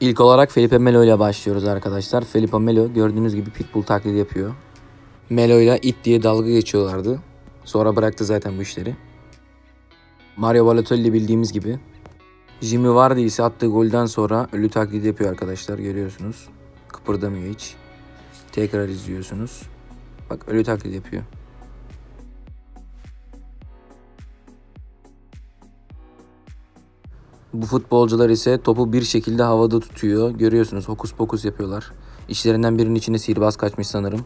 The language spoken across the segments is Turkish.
İlk olarak Felipe Melo ile başlıyoruz arkadaşlar. Felipe Melo gördüğünüz gibi pitbull taklidi yapıyor. Melo ile it diye dalga geçiyorlardı. Sonra bıraktı zaten bu işleri. Mario Balotelli bildiğimiz gibi. Jimmy Vardy ise attığı golden sonra ölü taklidi yapıyor arkadaşlar görüyorsunuz. Kıpırdamıyor hiç. Tekrar izliyorsunuz. Bak ölü taklidi yapıyor. Bu futbolcular ise topu bir şekilde havada tutuyor. Görüyorsunuz hokus pokus yapıyorlar. İşlerinden birinin içine sihirbaz kaçmış sanırım.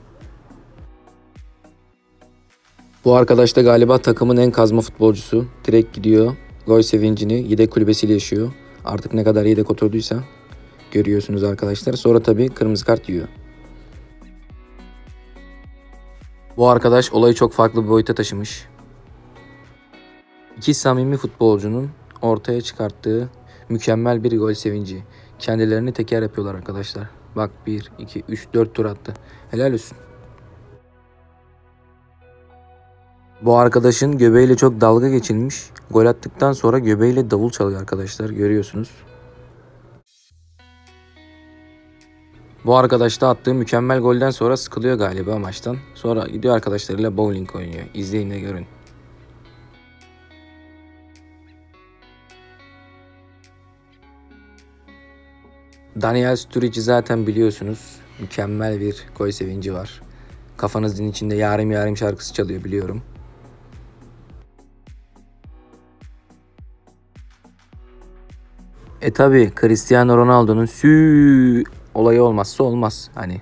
Bu arkadaş da galiba takımın en kazma futbolcusu. Direkt gidiyor. Gol sevincini yedek kulübesiyle yaşıyor. Artık ne kadar yedek oturduysa görüyorsunuz arkadaşlar. Sonra tabii kırmızı kart yiyor. Bu arkadaş olayı çok farklı bir boyuta taşımış. İki samimi futbolcunun ortaya çıkarttığı mükemmel bir gol sevinci. Kendilerini teker yapıyorlar arkadaşlar. Bak 1, 2, 3, 4 tur attı. Helal olsun. Bu arkadaşın göbeğiyle çok dalga geçilmiş. Gol attıktan sonra göbeğiyle davul çalıyor arkadaşlar. Görüyorsunuz. Bu arkadaş da attığı mükemmel golden sonra sıkılıyor galiba maçtan. Sonra gidiyor arkadaşlarıyla bowling oynuyor. İzleyin de görün. Daniel Sturridge'i zaten biliyorsunuz. Mükemmel bir gol sevinci var. Kafanızın içinde yarim yarim şarkısı çalıyor biliyorum. E tabi Cristiano Ronaldo'nun sü olayı olmazsa olmaz. Hani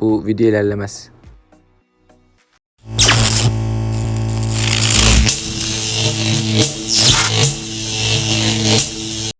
bu video ilerlemez.